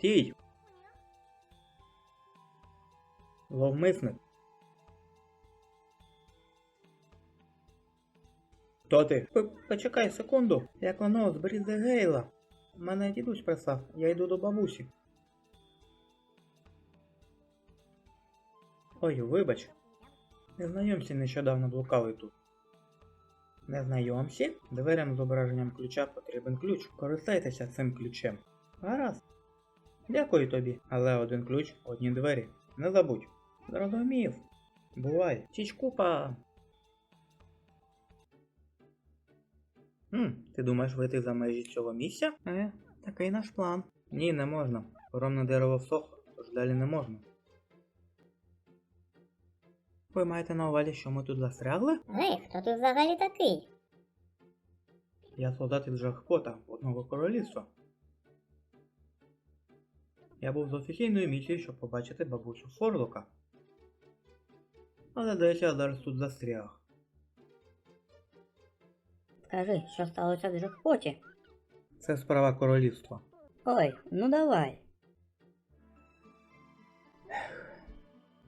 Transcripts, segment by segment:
Стій! Зловмисник. Хто ти? П- Почекай секунду. Як воно зберіг Гейла. Мене дідусь прислав, я йду до бабусі. Ой, вибач. Незнайомці нещодавно блукали тут. Незнайомці? Дверям з зображенням ключа потрібен ключ. Користайтеся цим ключем. Гаразд. Дякую тобі, але один ключ, одні двері. Не забудь. Зрозумів. Бувай. Чічкупа. Хм, ти думаєш вийти за межі цього місця? Е, такий наш план. Ні, не можна. Коромне дерево всохло, тож далі не можна. Ви маєте на увазі, що ми тут застрягли? Гей, хто тут взагалі такий? Я солдат із Жахпота, одного королівства. Я був з офіційною місією, щоб побачити бабусю Форлока. Але здається, я зараз тут застряг. Скажи, що сталося в джекпоті? Це справа королівства. Ой, ну давай.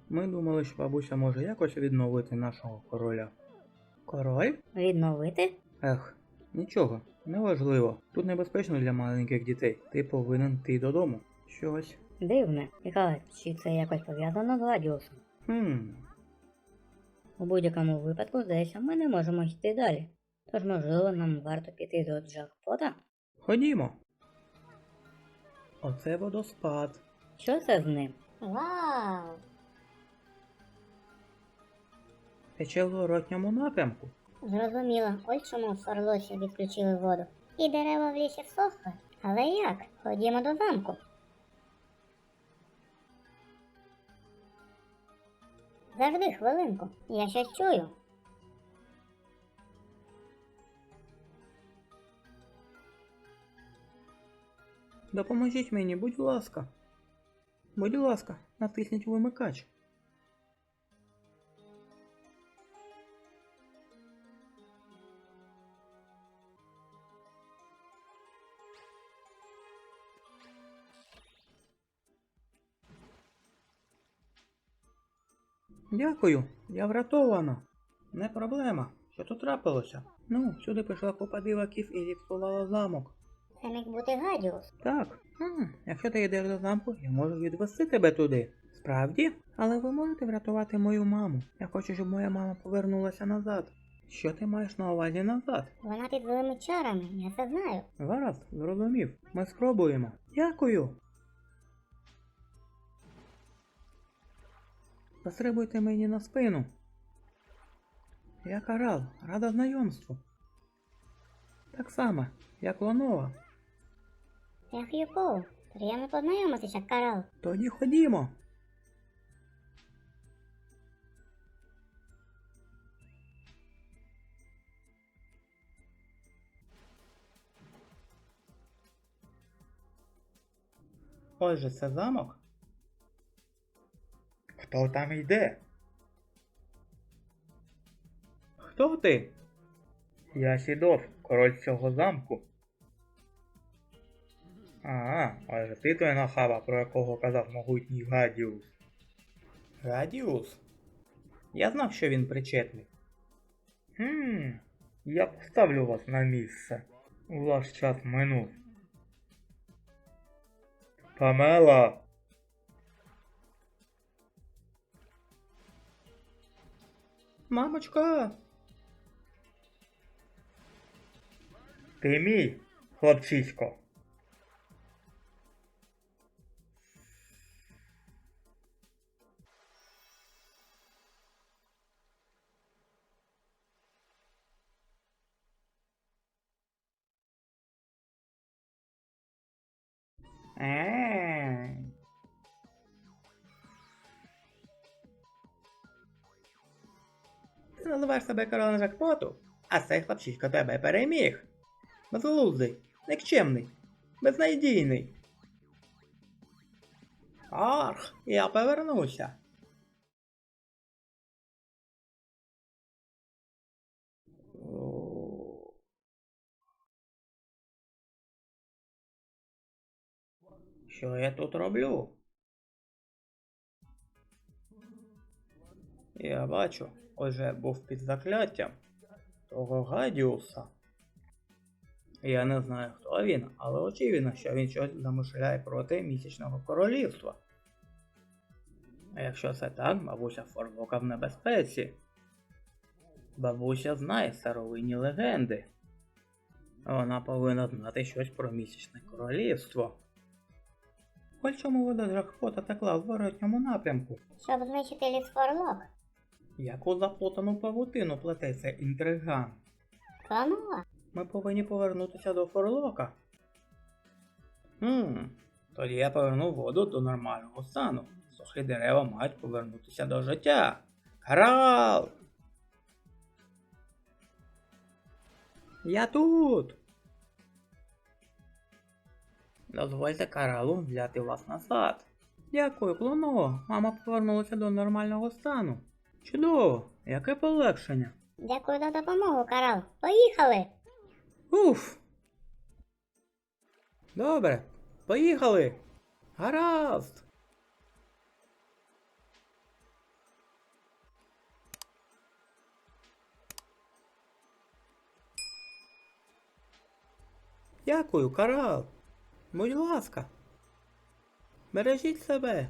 Ми думали, що бабуся може якось відновити нашого короля. Король? Відновити? Ех, нічого, неважливо. Тут небезпечно для маленьких дітей. Ти повинен йти додому. Щось. Дивне. Цікавить, чи це якось пов'язано з Гладіусом? Хм. У будь-якому випадку, здається, ми не можемо йти далі. Тож, можливо, нам варто піти до джекпота? Ходімо. Оце водоспад. Що це з ним? Вау! Тече в зворотньому напрямку. Зрозуміло, ось чому в Фарлосі відключили воду. І дерева в лісі всохли. Але як? Ходімо до замку. Завжди хвилинку. Я щось чую. Допоможіть мені, будь ласка. Будь ласка, натисніть вимикач. Дякую, я врятована. Не проблема. Що тут трапилося? Ну, сюди прийшла купа диваків і зіпсувала замок. Це міг бути Гадіус. Так, хм, якщо ти йдеш до замку, я можу відвести тебе туди. Справді? Але ви можете врятувати мою маму. Я хочу, щоб моя мама повернулася назад. Що ти маєш на увазі назад? Вона під злими чарами, я це знаю. Гаразд, зрозумів. Ми спробуємо. Дякую. Застрибуйте мені на спину. Я Карал, рада знайомству. Так само, як Лонова. Я Х'юпоу. Приємно познайомитися, Карал. Тоді ходімо. Отже, це замок. Там йде? Хто ти? Я Сідов, король цього замку. А, отже ти той нахаба, про якого казав могутній Гадіус. Гадіус? Я знав, що він причетний. Хм, я поставлю вас на місце. Ваш час минув. Памела. Мамочка. Ти мій, хлопчисько. Е. Ти називаєш себе королем Жакпоту, а цей хлопчисько тебе переміг. Безглуздий, никчемний, безнадійний. Арх, я повернуся. Що я тут роблю? Я бачу, отже був під закляттям того Гадіуса. Я не знаю, хто він, але очевидно, що він щось замишляє проти місячного королівства. А якщо це так, бабуся Форлока в небезпеці. Бабуся знає старовинні легенди. Вона повинна знати щось про місячне королівство. Ось чому вода Джакпота текла в воротньому напрямку. Щоб знищити ліс Форлок. Яку заплутану павутину плететься інтриган. Кому? Ми повинні повернутися до Форлока. Хм, тоді я поверну воду до нормального стану. Сухі дерева мають повернутися до життя. Карал! Я тут. Дозвольте каралу взяти вас назад. Дякую, клоно. Мама повернулася до нормального стану. Чудово, яке полегшення. Дякую за допомогу, Карал. Поїхали! Уф. Добре, поїхали. Гаразд. Дякую, Карал. Будь ласка. Бережіть себе.